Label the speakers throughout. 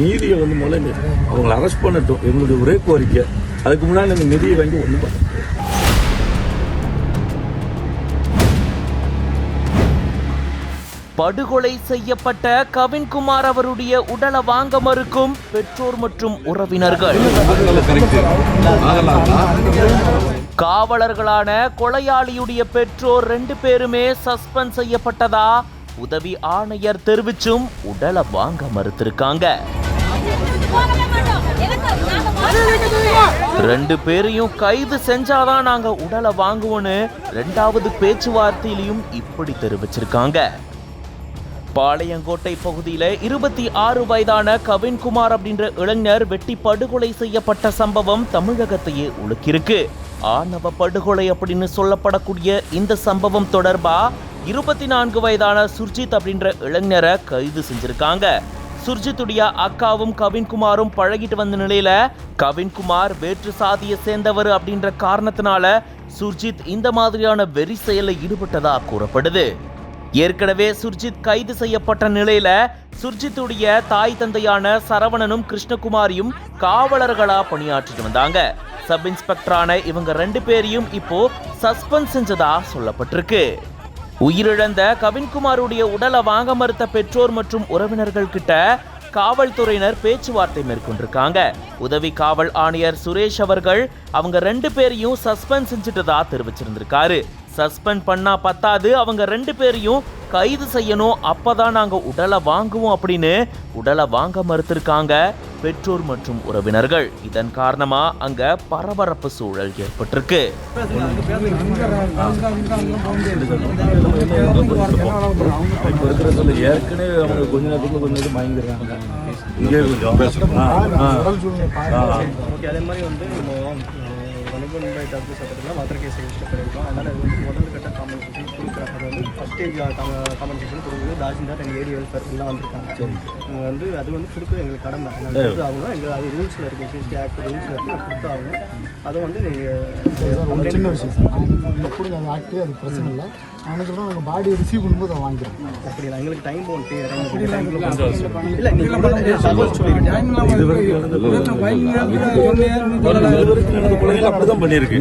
Speaker 1: நீதியை வந்து முதல்ல அவங்களை அரெஸ்ட் பண்ணட்டும். எங்களுடைய ஒரே கோரிக்கை. அதுக்கு முன்னாடி நாங்கள் நிதியை வாங்கி ஒன்றும் பண்ண
Speaker 2: படுகொலை செய்யப்பட்ட கவின்குமார் அவருடைய உடலை வாங்க மறுக்கும் பெற்றோர் மற்றும் உறவினர்கள். காவலர்களான கொலையாளியுடைய பெற்றோர் ரெண்டு பேருமே சஸ்பெண்ட் செய்யப்பட்டதா? உதவி ஆணையர் தெரிவிச்சும் உடலை வாங்க மறுத்திருக்காங்க. ரெண்டு பேரையும் கைது செஞ்சாதான் நாங்க உடலை வாங்குவோன்னு ரெண்டாவது பேச்சுவார்த்தையிலையும் இப்படி தெரிவிச்சிருக்காங்க. பாளையங்கோட்டை பகுதியில இருபத்தி ஆறு வயதான கவின்குமார் அப்படின்ற இளைஞர் வெட்டி படுகொலை செய்யப்பட்ட சம்பவம் தமிழகத்தையே உலுக்கியிருக்கு. ஆணவ படுகொலை அப்படின்னு சொல்லப்படக்கூடிய இந்த சம்பவம் தொடர்பா இருபத்தி நான்கு வயதான சுர்ஜித் அப்படின்ற இளைஞரை கைது செஞ்சிருக்காங்க. சுர்ஜித்துடைய அக்காவும் கவின்குமாரும் பழகிட்டு வந்த நிலையில கவின்குமார் வேற்று சாதியை சேர்ந்தவர் அப்படின்ற காரணத்தினால சுர்ஜித் இந்த மாதிரியான வெறி செயலில் ஈடுபட்டதா கூறப்படுது. ஏற்கனவே சுர்ஜித் கைது செய்யப்பட்ட நிலையில சுர்ஜித்துடைய தாய் தந்தையான சரவணனும் கிருஷ்ணகுமாரியும் காவலர்களா பணியாற்றிட்டு வந்தாங்க. சப் இன்ஸ்பெக்டரான இவங்க ரெண்டு பேரையும் இப்போ சஸ்பெண்ட் செஞ்சதா சொல்லப்பட்டிருக்கு. உயிரிழந்த கவின்குமாருடைய உடலை வாங்க மறுத்த பெற்றோர் மற்றும் உறவினர்கள் கிட்ட காவல்துறையினர் பேச்சுவார்த்தை மேற்கொண்டிருக்காங்க. உதவி காவல் ஆணையர் சுரேஷ் அவர்கள் அவங்க ரெண்டு பேரையும் சஸ்பெண்ட் செஞ்சுட்டதா தெரிவிச்சிருந்திருக்காரு. சஸ்பெண்ட் பண்ணா பத்தாது அவங்க ரெண்டு பேரையும் கைது செய்யணும் அப்பதான் நாங்க உடலை வாங்குவோம் அப்படின்னு உடலை வாங்க மறுத்திருக்காங்க. பெற்றோர் மற்றும் உறவினர்கள். இதன் காரணமா அங்க பரபரப்பு சூழல் ஏற்பட்டிருக்கு.
Speaker 1: ஏற்கனவே அவங்க கொஞ்ச கொஞ்சம் வாங்கிடுறாங்க இங்கே
Speaker 3: அதே மாதிரி வந்து நம்ம வணிகம் தடுப்பு சட்டத்தில் மற்ற கேஸ் ரெஜிஸ்டர் பண்ணியிருக்கோம் அதனால் அது வந்து முதல் ஃபஸ்ட் ஸ்டேஜ் காம்பன்சேஷன் கொடுக்குறது தாசில்தார் எங்கள் ஏரியா வெல்ஃபேர் எல்லாம் வந்திருக்காங்க. அவங்க வந்து அது வந்து கொடுக்குறது எங்களுக்கு கடமை. கொடுத்து ஆகணும். எங்கள் அது ரூல்ஸில் இருக்குது சிஎஸ்டி ஆக்ட் ரூல்ஸில் இருக்குது அது கொடுத்து ஆகணும். அதை வந்து
Speaker 4: ஒரு சின்ன
Speaker 3: நீங்கள்
Speaker 4: விஷயம் சார். நீங்கள் கொடுங்க அது ஆக்டிவ் அது பிரச்சனை இல்லை. சொல்கிறோம் நாங்கள் பாடியை ரிசீவ் பண்ணும்போது அதை
Speaker 3: அப்படிங்களா? எங்களுக்கு டைம் போட்டு இல்லை. நீங்கள் தகவல் சொல்லியிருக்கேன்
Speaker 1: இது வரைக்கும் இது வரைக்கும் நடந்த கொலைகள் அப்படிதான் பண்ணியிருக்கு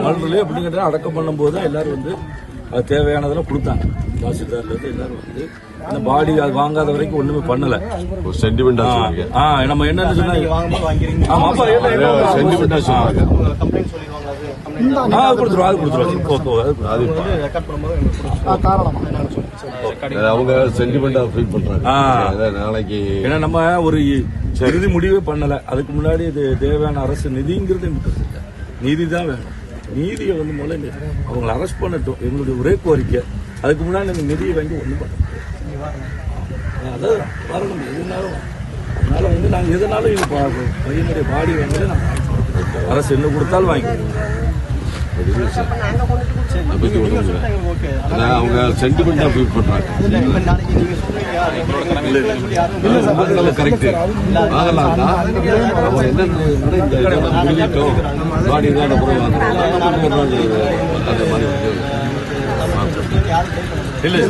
Speaker 1: ஆளுநர்களே அப்படிங்கிறத அடக்கம் பண்ணும்போது எல்லாரும் வந்து அது தேவையானதெல்லாம் கொடுத்தாங்க. தாசில்தார்ல இருந்து எல்லாரும் வந்து அந்த பாடி அது வாங்காத வரைக்கும் ஒண்ணுமே பண்ணல.
Speaker 5: சென்டிமெண்டா
Speaker 1: ஆ, நம்ம என்னன்னு சொன்னா
Speaker 3: நீங்கள் வாங்கும்போது வாங்கிறீங்க
Speaker 1: ஆமா அப்பா என்ன- என்ன-
Speaker 5: சென்டிமெண்டா
Speaker 3: கம்ப்ளைண்ட்
Speaker 1: ஆ, கொடுத்துருவோம் அது கொடுத்துருவோம். ஓகே அது
Speaker 4: காரணமா.
Speaker 5: அவங்க சென்டிமெண்டா ஃபீல் பண்றாங்க. நாளைக்கு
Speaker 1: ஏன்னா நம்ம ஒரு இறுதி முடிவே பண்ணல. அதுக்கு முன்னாடி இது தேவையான அரசு நிதிங்கிறது. நீதி தான் வேணும். நீதியை வந்து முதல்ல அவங்களை அரெஸ்ட் பண்ணட்டும். எங்களுடைய ஒரே கோரிக்கை. அதுக்கு முன்னாடி நாங்கள் நிதியை வாங்கி ஒன்றும் பண்ண. அதான் வரணும். எதுனாலும். அதனால வந்து நாங்கள் எதுனாலும் இது பையனுடைய பாடி வந்து நாங்கள் அரசு என்ன கொடுத்தாலும் வாங்கி
Speaker 3: ஓகே
Speaker 5: அதான் அவங்க சென்டிமெண்டா ஃபீல் பண்றாங்க கரெக்ட் தான் அவங்க என்ன இந்த இதெல்லாம் முடிஞ்சிட்டோம் பாடி தான் அப்புறம் அந்த மாதிரி
Speaker 1: இல்லை